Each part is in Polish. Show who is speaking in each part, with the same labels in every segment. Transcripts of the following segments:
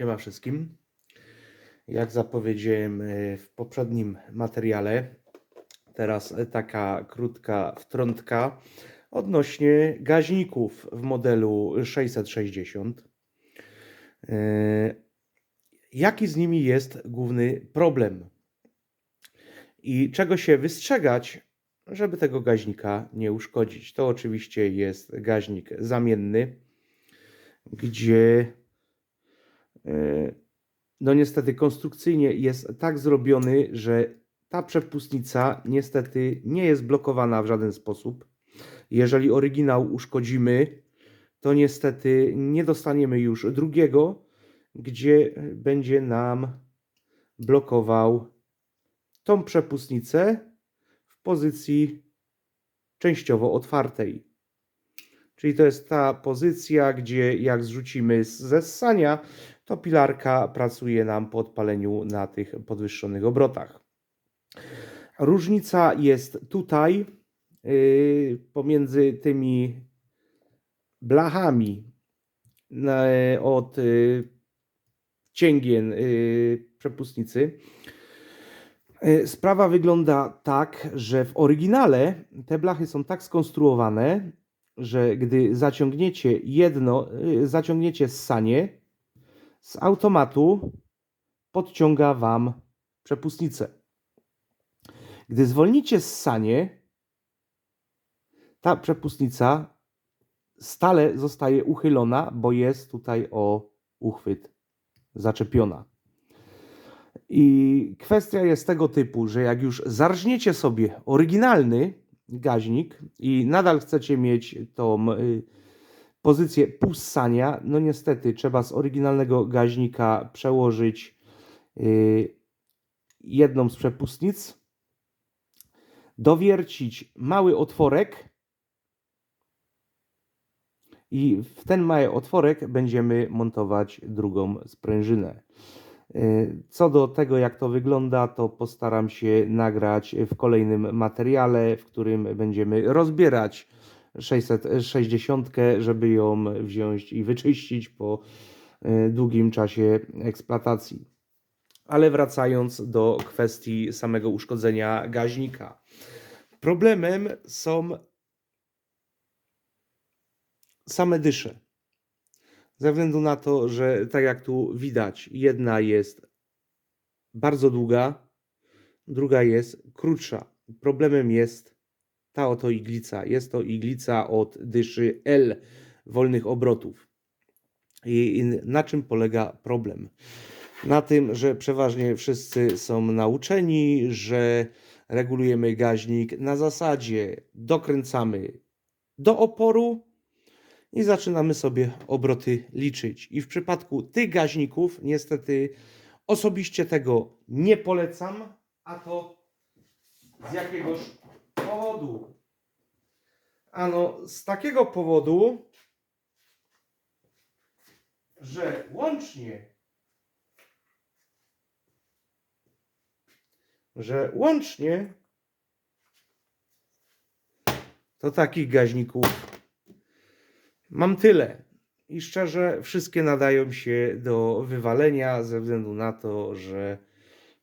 Speaker 1: Siema wszystkim. Jak zapowiedziałem e, w poprzednim materiale, teraz e, taka krótka wtrątka odnośnie gaźników w modelu 660. E, Jaki z nimi jest główny problem? I czego się wystrzegać, żeby tego gaźnika nie uszkodzić? To oczywiście jest gaźnik zamienny, gdzie no niestety konstrukcyjnie jest tak zrobiony, że ta przepustnica niestety nie jest blokowana w żaden sposób. Jeżeli oryginał uszkodzimy, to niestety nie dostaniemy już drugiego, gdzie będzie nam blokował tą przepustnicę w pozycji częściowo otwartej. Czyli to jest ta pozycja, gdzie jak zrzucimy ze ssania, to pilarka pracuje nam po odpaleniu na tych podwyższonych obrotach. Różnica jest tutaj yy, pomiędzy tymi blachami na, od yy, cięgien yy, przepustnicy. Yy, Sprawa wygląda tak, że w oryginale te blachy są tak skonstruowane, że gdy zaciągniecie jedno, yy, zaciągniecie ssanie, z automatu podciąga Wam przepustnicę. Gdy zwolnicie ssanie, ta przepustnica stale zostaje uchylona, bo jest tutaj o uchwyt zaczepiona. I kwestia jest tego typu, że jak już zarżniecie sobie oryginalny gaźnik i nadal chcecie mieć tą y, pozycję pussania, no niestety trzeba z oryginalnego gaźnika przełożyć y, jedną z przepustnic, dowiercić mały otworek. I w ten mały otworek będziemy montować drugą sprężynę. Y, Co do tego, jak to wygląda, to postaram się nagrać w kolejnym materiale, w którym będziemy rozbierać 660, żeby ją wziąć i wyczyścić po y, długim czasie eksploatacji. Ale wracając do kwestii samego uszkodzenia gaźnika. Problemem są same dysze. Ze względu na to, że tak jak tu widać, jedna jest bardzo długa, druga jest krótsza. Problemem jest ta oto iglica. Jest to iglica od dyszy L wolnych obrotów. I na czym polega problem? Na tym, że przeważnie wszyscy są nauczeni, że regulujemy gaźnik na zasadzie dokręcamy do oporu i zaczynamy sobie obroty liczyć. I w przypadku tych gaźników, niestety, osobiście tego nie polecam, a to z jakiegoś powodu. Ano, z takiego powodu, że łącznie, że łącznie to takich gaźników Mam tyle. I szczerze, wszystkie nadają się do wywalenia ze względu na to, że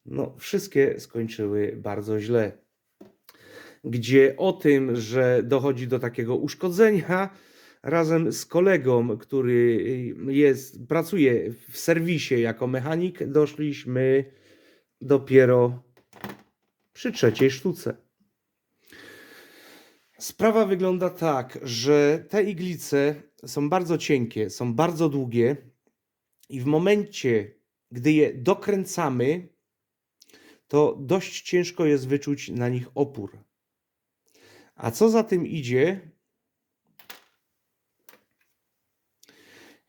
Speaker 1: no, wszystkie skończyły bardzo źle. Gdzie o tym, że dochodzi do takiego uszkodzenia, razem z kolegą, który jest, pracuje w serwisie jako mechanik, doszliśmy dopiero przy trzeciej sztuce. Sprawa wygląda tak, że te iglice są bardzo cienkie, są bardzo długie i w momencie, gdy je dokręcamy, to dość ciężko jest wyczuć na nich opór. A co za tym idzie,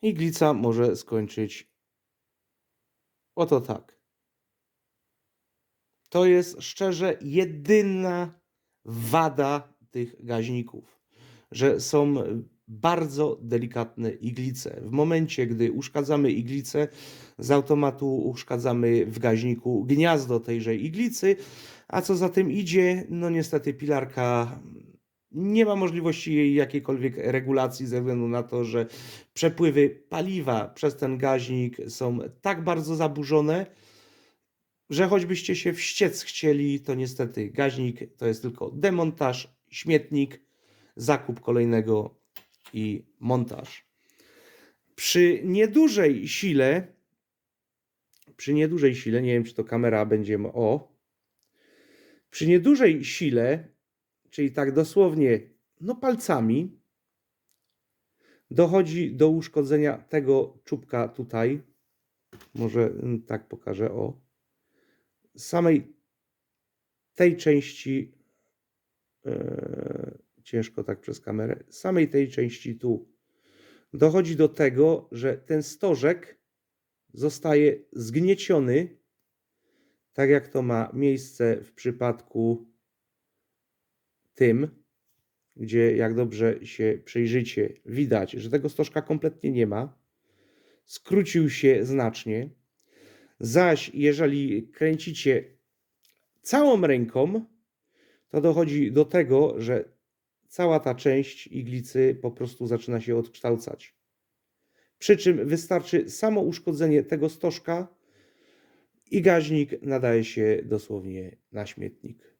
Speaker 1: iglica może skończyć oto tak. To jest szczerze jedyna wada tych gaźników, że są bardzo delikatne iglice. W momencie, gdy uszkadzamy iglicę, z automatu uszkadzamy w gaźniku gniazdo tejże iglicy, a co za tym idzie, no niestety pilarka Nie ma możliwości jej jakiejkolwiek regulacji ze względu na to, że przepływy paliwa przez ten gaźnik są tak bardzo zaburzone, że choćbyście się wściec chcieli, to niestety gaźnik to jest tylko demontaż, śmietnik, zakup kolejnego i montaż. Przy niedużej sile, przy niedużej sile, nie wiem czy to kamera będzie, o, przy niedużej sile, czyli tak dosłownie, no palcami, dochodzi do uszkodzenia tego czubka tutaj. Może mm, tak pokażę, o. Samej tej części, e, ciężko tak przez kamerę, samej tej części tu dochodzi do tego, że ten stożek zostaje zgnieciony, tak jak to ma miejsce w przypadku tym, gdzie jak dobrze się przyjrzycie, widać, że tego stożka kompletnie nie ma. Skrócił się znacznie. Zaś jeżeli kręcicie całą ręką, to dochodzi do tego, że cała ta część iglicy po prostu zaczyna się odkształcać. Przy czym wystarczy samo uszkodzenie tego stożka i gaźnik nadaje się dosłownie na śmietnik.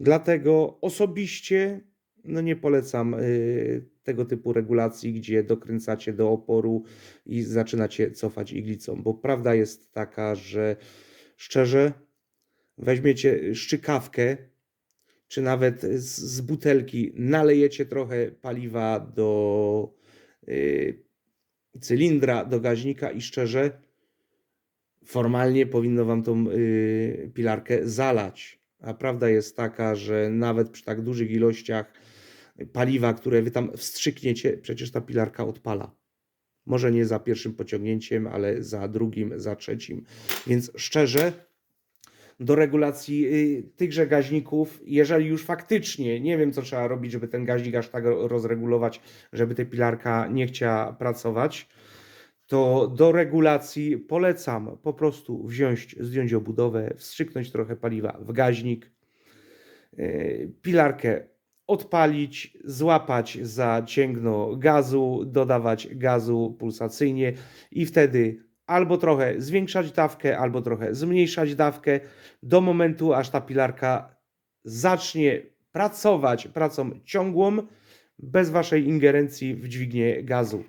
Speaker 1: Dlatego osobiście no nie polecam y, tego typu regulacji, gdzie dokręcacie do oporu i zaczynacie cofać iglicą, bo prawda jest taka, że szczerze weźmiecie szczykawkę, czy nawet z, z butelki nalejecie trochę paliwa do y, cylindra, do gaźnika i szczerze formalnie powinno wam tą y, pilarkę zalać. A prawda jest taka, że nawet przy tak dużych ilościach paliwa, które wy tam wstrzykniecie, przecież ta pilarka odpala. Może nie za pierwszym pociągnięciem, ale za drugim, za trzecim. Więc szczerze, do regulacji y, tychże gaźników, jeżeli już faktycznie nie wiem, co trzeba robić, żeby ten gaźnik aż tak rozregulować, żeby ta pilarka nie chciała pracować, to do regulacji polecam po prostu wziąć, zdjąć obudowę, wstrzyknąć trochę paliwa w gaźnik, y, pilarkę odpalić, złapać za cięgno gazu, dodawać gazu pulsacyjnie i wtedy albo trochę zwiększać dawkę, albo trochę zmniejszać dawkę do momentu, aż ta pilarka zacznie pracować pracą ciągłą, bez waszej ingerencji w dźwignię gazu.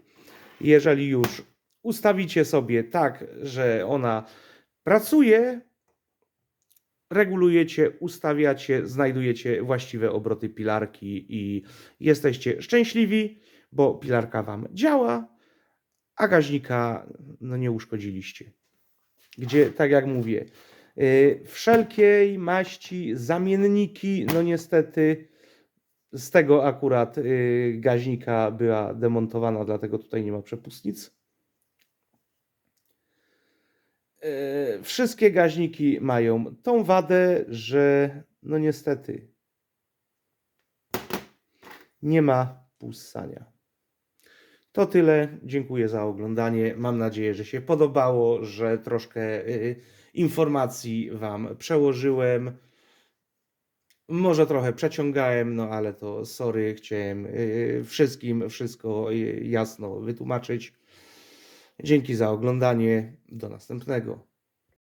Speaker 1: Jeżeli już ustawicie sobie tak, że ona pracuje, regulujecie, ustawiacie, znajdujecie właściwe obroty pilarki i jesteście szczęśliwi, bo pilarka Wam działa, a gaźnika no, nie uszkodziliście. Gdzie, tak jak mówię, yy, wszelkiej maści zamienniki, no niestety z tego akurat yy, gaźnika była demontowana, dlatego tutaj nie ma przepustnic. E, wszystkie gaźniki mają tą wadę, że no niestety nie ma pussania. To tyle. Dziękuję za oglądanie. Mam nadzieję, że się podobało, że troszkę y, informacji Wam przełożyłem. Może trochę przeciągałem, no ale to sorry, chciałem y, wszystkim wszystko y, jasno wytłumaczyć. Dzięki za oglądanie. Do następnego.